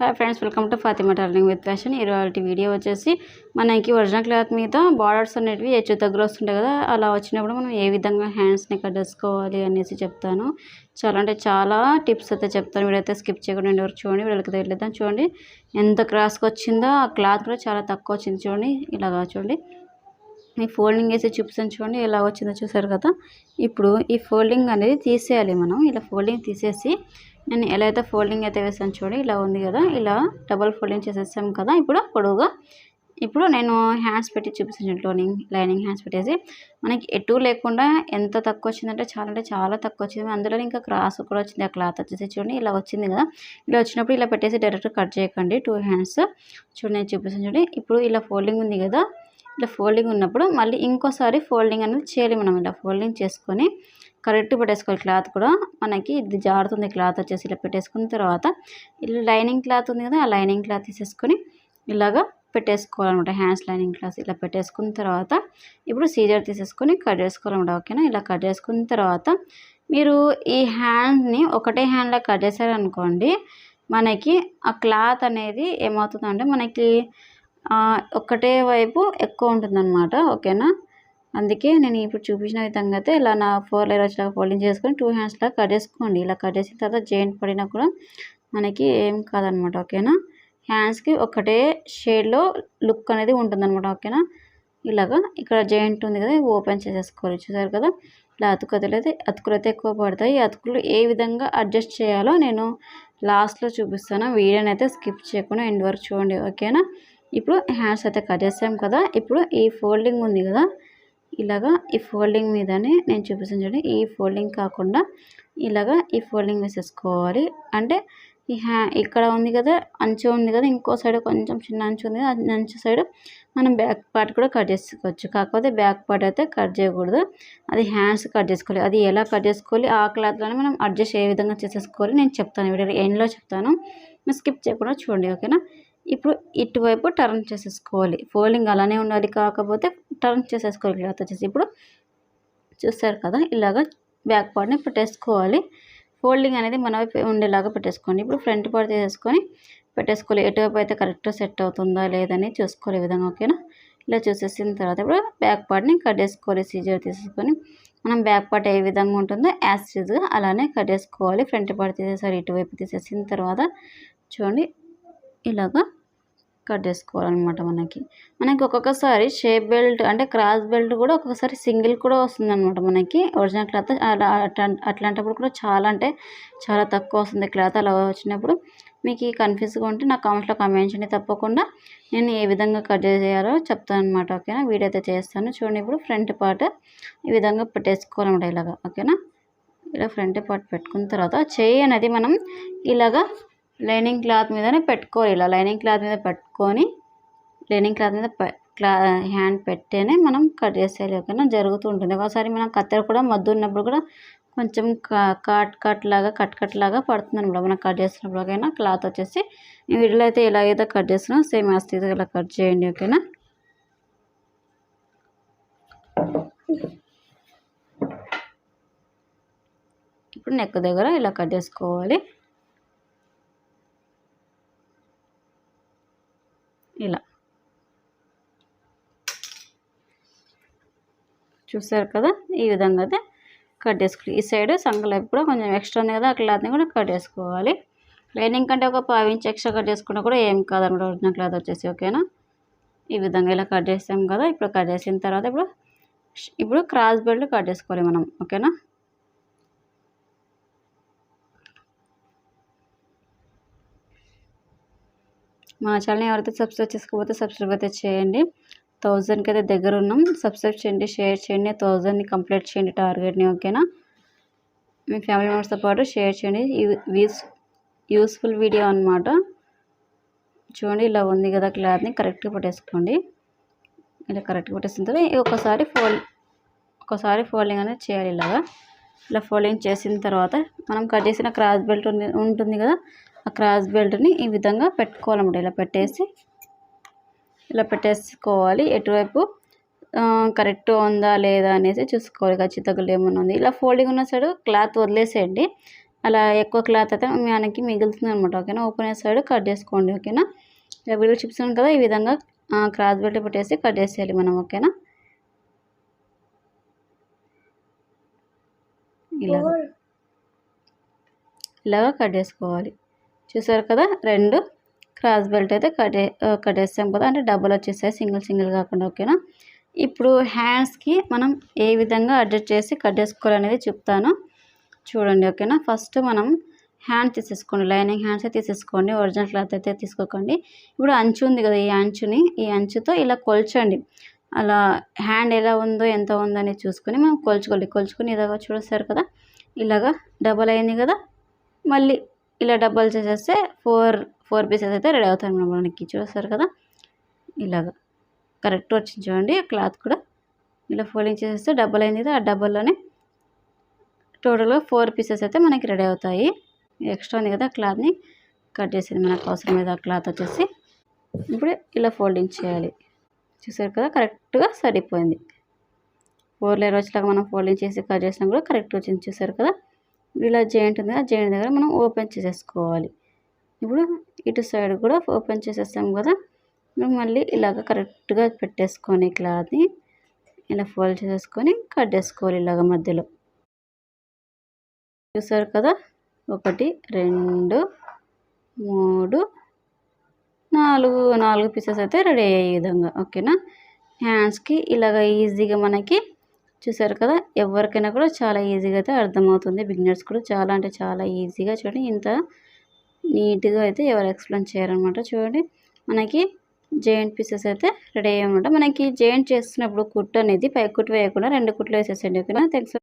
Hi friends welcome to Fatima turning with fashion ఈరోజు video వచ్చేసి మనకి ఒరిజినల్ క్లాత్ మీద బార్డర్స్ అనేటివి హెచ్చు దగ్గర వస్తుంటాయి కదా అలా వచ్చినప్పుడు మనం ఏ విధంగా హ్యాండ్స్ని కట్టేసుకోవాలి అనేసి చెప్తాను. చాలా అంటే చాలా టిప్స్ అయితే చెప్తాను. వీడైతే స్కిప్ చేయకుండా ఉండే వరకు చూడండి. వీళ్ళకి తెలియదు చూడండి ఎంత క్రాస్కి వచ్చిందో? ఆ క్లాత్ కూడా చాలా తక్కువ వచ్చింది చూడండి. ఇలాగా చూడండి. ఈ ఫోల్డింగ్ వేసి చూపిస్తాను చూడండి. ఎలా వచ్చిందో చూసారు కదా? ఇప్పుడు ఈ ఫోల్డింగ్ అనేది తీసేయాలి మనం. ఇలా ఫోల్డింగ్ తీసేసి నేను ఎలా అయితే ఫోల్డింగ్ అయితే వేసాను చూడు ఇలా ఉంది కదా ఇలా డబల్ ఫోల్డింగ్ చేసేసాం కదా ఇప్పుడు పొడవుగా. ఇప్పుడు నేను హ్యాండ్స్ పెట్టి చూపిస్తాను లోనింగ్ లైనింగ్ హ్యాండ్స్ పెట్టేసి. మనకి ఎటు లేకుండా ఎంత తక్కువ వచ్చిందంటే చాలా అంటే చాలా తక్కువ వచ్చింది. అందులో ఇంకా క్రాస్ కూడా వచ్చింది ఆ క్లాత్ వచ్చేసి చూడండి ఇలా వచ్చింది కదా. ఇలా వచ్చినప్పుడు ఇలా పెట్టేసి డైరెక్ట్ కట్ చేయకండి టూ హ్యాండ్స్ చూడండి నేను చూపిస్తాను చూడండి ఇప్పుడు ఇలా ఫోల్డింగ్ ఉంది కదా ఇలా ఫోల్డింగ్ ఉన్నప్పుడు మళ్ళీ ఇంకోసారి ఫోల్డింగ్ అనేది చేయాలి మనం ఇలా ఫోల్డింగ్ చేసుకొని. కరెక్ట్ పెట్టేసుకోవాలి క్లాత్ కూడా. మనకి ఇది జారుతుంది క్లాత్ వచ్చేసి ఇలా పెట్టేసుకున్న తర్వాత ఇలా లైనింగ్ క్లాత్ ఉంది కదా ఆ లైనింగ్ క్లాత్ తీసేసుకొని ఇలాగా పెట్టేసుకోవాలన్నమాట. హ్యాండ్స్ లైనింగ్ క్లాత్ ఇలా పెట్టేసుకున్న తర్వాత ఇప్పుడు సీజర్ తీసేసుకొని కట్ చేసుకోవాలన్నమాట ఓకేనా? ఇలా కట్ చేసుకున్న తర్వాత మీరు ఈ హ్యాండ్ని ఒకటే హ్యాండ్లో కట్ చేశారనుకోండి మనకి ఆ క్లాత్ అనేది ఏమవుతుందంటే మనకి ఒక్కటే వైపు ఎక్కువ ఉంటుందన్నమాట ఓకేనా? అందుకే నేను ఇప్పుడు చూపించిన విధంగా అయితే ఇలా నా ఫోర్ లేయర్ వచ్చేలాగా ఫోల్డింగ్ చేసుకొని టూ హ్యాండ్స్లా కట్ చేసుకోండి. ఇలా కట్ చేసిన తర్వాత జాయింట్ పడినా కూడా మనకి ఏం కాదనమాట ఓకేనా? హ్యాండ్స్కి ఒకటే షేడ్లో లుక్ అనేది ఉంటుందన్నమాట ఓకేనా? ఇలాగా ఇక్కడ జాయింట్ ఉంది కదా ఓపెన్ చేసేసుకోవాలి. చూసారు కదా? ఇలా అతుకులు అయితే అతుకులు అయితే ఎక్కువ పడతాయి. అతుకులు ఏ విధంగా అడ్జస్ట్ చేయాలో నేను లాస్ట్లో చూపిస్తాను. వీడియోని అయితే స్కిప్ చేయకుండా ఎండ్ వరకు చూడండి ఓకేనా? ఇప్పుడు హ్యాండ్స్ అయితే కట్ చేసాం కదా ఇప్పుడు ఈ ఫోల్డింగ్ ఉంది కదా ఇలాగా ఈ ఫోల్డింగ్ మీదనే నేను చూపిస్తాను చూడండి ఈ ఫోల్డింగ్ కాకుండా ఇలాగా ఈ ఫోల్డింగ్ వేసేసుకోవాలి. అంటే ఈ హ్యా ఇక్కడ ఉంది కదా అంచు ఉంది కదా ఇంకో సైడ్ కొంచెం చిన్న అంచు ఉంది కదా అంచు సైడ్ మనం బ్యాక్ పార్ట్ కూడా కట్ చేసుకోవచ్చు. కాకపోతే బ్యాక్ పార్ట్ అయితే కట్ చేయకూడదు. అది హ్యాండ్స్ కట్ చేసుకోవాలి. అది ఎలా కట్ చేసుకోవాలి? ఆ క్లాత్లోనే మనం అడ్జస్ట్ ఏ విధంగా చేసేసుకోవాలి? నేను చెప్తాను వీడియో ఎండ్లో చెప్తాను. మీరు స్కిప్ చేయకుండా చూడండి ఓకేనా? ఇప్పుడు ఇటువైపు టర్న్ చేసేసుకోవాలి. ఫోల్డింగ్ అలానే ఉండాలి కాకపోతే టర్న్ చేసేసుకోవాలి. క్లాత్ వచ్చేసి ఇప్పుడు చూస్తారు కదా ఇలాగ బ్యాక్ పార్ట్ని పెట్టేసుకోవాలి. ఫోల్డింగ్ అనేది మన వైపు ఉండేలాగా పెట్టేసుకోండి. ఇప్పుడు ఫ్రంట్ పార్ట్ చేసేసుకొని పెట్టేసుకోవాలి. ఎటువైపు అయితే కరెక్ట్గా సెట్ అవుతుందా లేదని చూసుకోవాలి విధంగా ఓకేనా ఇలా చూసేసిన తర్వాత ఇప్పుడు బ్యాక్ పార్ట్ని కట్ చేసుకోవాలి. సీజర్ తీసేసుకొని మనం బ్యాక్ పార్ట్ ఏ విధంగా ఉంటుందో యాసిడ్గా అలానే కట్ చేసుకోవాలి. ఫ్రంట్ పార్ట్ తీసేసారి ఇటువైపు తీసేసిన తర్వాత చూడండి. ఇలాగా కట్ చేసుకోవాలన్నమాట మనకి. మనకి ఒక్కొక్కసారి షేప్ బెల్ట్ అంటే క్రాస్ బెల్ట్ కూడా ఒక్కొక్కసారి సింగిల్ కూడా వస్తుందన్నమాట మనకి. ఒరిజినల్ క్లాత్ అలా అట్లాంటప్పుడు కూడా చాలా అంటే చాలా తక్కువ వస్తుంది క్లాత్ అలా వచ్చినప్పుడు. మీకు కన్ఫ్యూజ్గా ఉంటే నా కామెంట్లో కామెంట్ చేయండి. తప్పకుండా నేను ఏ విధంగా కట్ చేయాలో చెప్తాను అనమాట ఓకేనా? వీడియో అయితే చేస్తాను. చూడండి ఇప్పుడు ఫ్రంట్ పార్ట్ ఈ విధంగా పెట్టేసుకోవాలన్నమాట ఇలాగా ఓకేనా? ఇలా ఫ్రంట్ పార్ట్ పెట్టుకున్న తర్వాత చేయి అనేది మనం ఇలాగా లైనింగ్ క్లాత్ మీదనే పెట్టుకోవాలి. ఇలా లైనింగ్ క్లాత్ మీద పెట్టుకొని లైనింగ్ క్లాత్ మీద క్లా హ్యాండ్ పెట్టేనే మనం కట్ చేసేయాలి. ఓకేనా జరుగుతూ ఉంటుంది. ఒకసారి మనం కత్తెర కూడా మద్దు ఉన్నప్పుడు కూడా కొంచెం కట్ కట్ లాగా కట్ కట్ లాగా పడుతుంది అనమాట మనం కట్ చేసినప్పుడు ఓకేనా క్లాత్ వచ్చేసి వీడియోలో అయితే ఎలా అయితే కట్ చేస్తున్నాం సేమ్ ఆస్తిగా ఇలా కట్ చేయండి. ఓకేనా? ఇప్పుడు నెక్ దగ్గర ఇలా కట్ చేసుకోవాలి ఇలా చూసారు కదా ఈ విధంగా అయితే కట్ చేసుకోవాలి. ఈ సైడ్ సంకలైపు కూడా కొంచెం ఎక్స్ట్రా ఉంది కదా ఆ క్లాత్ని కూడా కట్ చేసుకోవాలి. లైనింగ్ కంటే ఒక పావు ఇంచ్ ఎక్స్ట్రా కట్ చేసుకున్నా కూడా ఏం కాదనమాట ఒరిజినల్ క్లాత్ వచ్చేసి ఓకేనా? ఈ విధంగా ఇలా కట్ చేసాం కదా ఇప్పుడు కట్ చేసిన తర్వాత ఇప్పుడు ఇప్పుడు క్రాస్ బెల్ట్ కట్ చేసుకోవాలి మనం ఓకేనా? మా ఛానల్ ఎవరైతే సబ్స్క్రైబ్ చేసుకోకపోతే సబ్స్క్రైబ్ అయితే చేయండి. థౌజండ్కి అయితే దగ్గర ఉన్నాం సబ్స్క్రైబ్ చేయండి షేర్ చేయండి. థౌజండ్ని కంప్లీట్ చేయండి టార్గెట్ని ఓకేనా? మీ ఫ్యామిలీ మెంబర్స్తో పాటు షేర్ చేయండి. యూస్ యూస్ఫుల్ వీడియో అనమాట చూడండి ఇలా ఉంది కదా క్లాత్ని కరెక్ట్గా పెట్టేసుకోండి. ఇలా కరెక్ట్గా పట్టేసిన తర్వాత ఒకసారి ఫోల్డ్ ఒకసారి ఫోల్డింగ్ అనేది చేయాలి ఇలాగా. ఇలా ఫోల్డింగ్ చేసిన తర్వాత మనం కట్ చేసిన క్రాస్ బెల్ట్ ఉంటుంది కదా ఆ క్రాస్ బెల్ట్ని ఈ విధంగా పెట్టుకోవాలన్నమాట. ఇలా పెట్టేసి ఇలా పెట్టేసుకోవాలి. ఎటువైపు కరెక్ట్ ఉందా లేదా అనేసి చూసుకోవాలి. ఖచ్చితంగా ఏమన్నా ఉంది. ఇలా ఫోల్డింగ్ ఉన్న సైడ్ క్లాత్ వదిలేసేయండి. అలా ఎక్కువ క్లాత్ అయితే మనకి మిగులుతుంది అనమాట ఓకేనా? ఓపెన్ సైడ్ కట్ చేసుకోండి ఓకేనా? ఇలా వీడియో చూపిస్తున్నాను కదా ఈ విధంగా క్రాస్ బెల్ట్ పెట్టేసి కట్ చేసేయాలి మనం ఓకేనా? ఇలాగ. ఇలాగ కట్ చేసుకోవాలి. చూసారు కదా రెండు క్రాస్ బెల్ట్ అయితే కట్ కట్టేస్తాం కదా. అంటే డబ్బులు వచ్చేసాయి సింగిల్ సింగిల్ కాకుండా ఓకేనా? ఇప్పుడు హ్యాండ్స్కి మనం ఏ విధంగా అడ్జస్ట్ చేసి కట్ చేసుకోవాలనేది చెప్తాను. చూడండి ఓకేనా? ఫస్ట్ మనం హ్యాండ్ తీసేసుకోండి. లైనింగ్ హ్యాండ్స్ తీసేసుకోండి. ఒరిజినల్ క్లాత్ అయితే తీసుకోకండి. ఇప్పుడు అంచు ఉంది కదా ఈ అంచుని ఈ అంచుతో ఇలా కొల్చండి. అలా హ్యాండ్ ఎలా ఉందో ఎంత ఉందో అనేది చూసుకొని మనం కొలుచుకోవాలి. కొలుచుకొని ఇలాగా చూస్తారు కదా? ఇలాగా డబల్ అయింది కదా? మళ్ళీ ఇలా డబల్ చేసేస్తే ఫోర్ ఫోర్ పీసెస్ అయితే రెడీ అవుతాయి అన్నమాట మనకి చూస్తారు కదా. ఇలాగ కరెక్ట్ వచ్చింది చూడండి క్లాత్ కూడా. ఇలా ఫోల్డింగ్ చేసేస్తే డబ్బల్ అయింది. కదా ఆ డబ్బల్లోనే టోటల్గా ఫోర్ పీసెస్ అయితే మనకి రెడీ అవుతాయి. ఎక్స్ట్రా ఉంది కదా క్లాత్ని కట్ చేసేది మనకు అవసరం మీద క్లాత్ వచ్చేసి. ఇప్పుడు ఇలా ఫోల్డింగ్ చేయాలి. చూసారు కదా కరెక్ట్గా సరిపోయింది. ఫోర్ లేయర్ వచ్చేలాగా మనం ఫోల్డింగ్ చేసి కట్ చేసినా కూడా కరెక్ట్ వచ్చింది. చూసారు కదా ఇలా జాయింట్ ఉంది. ఆ జాయింట్ దగ్గర మనం ఓపెన్ చేసేసుకోవాలి. ఇప్పుడు ఇటు సైడ్ కూడా ఓపెన్ చేసేస్తాం కదా. మళ్ళీ ఇలాగ కరెక్ట్గా పెట్టేసుకొని క్లాత్ని ఇలా ఫోల్డ్ చేసేసుకొని కట్ చేసుకోవాలి ఇలాగ మధ్యలో. చూసారు కదా? ఒకటి రెండు మూడు నాలుగు నాలుగు పీసెస్ అయితే రెడీ అయ్యే విధంగా ఓకేనా? హ్యాండ్స్కి ఇలాగ ఈజీగా మనకి చూసారు కదా? ఎవరికైనా కూడా చాలా ఈజీగా అయితే అర్థమవుతుంది. బిగినర్స్ కూడా చాలా అంటే చాలా ఈజీగా చూడండి. ఇంత నీట్గా అయితే ఎవరు ఎక్స్ప్లెయిన్ చేయరనమాట చూడండి మనకి జాయింట్ పీసెస్ అయితే రెడీ అయ్యామన్నమాట మనకి జాయింట్ చేస్తున్నప్పుడు కుట్టు అనేది పై కుట్టు వేయకుండా రెండు కుట్లు వేసేసండి ఓకేనా? తెలుసు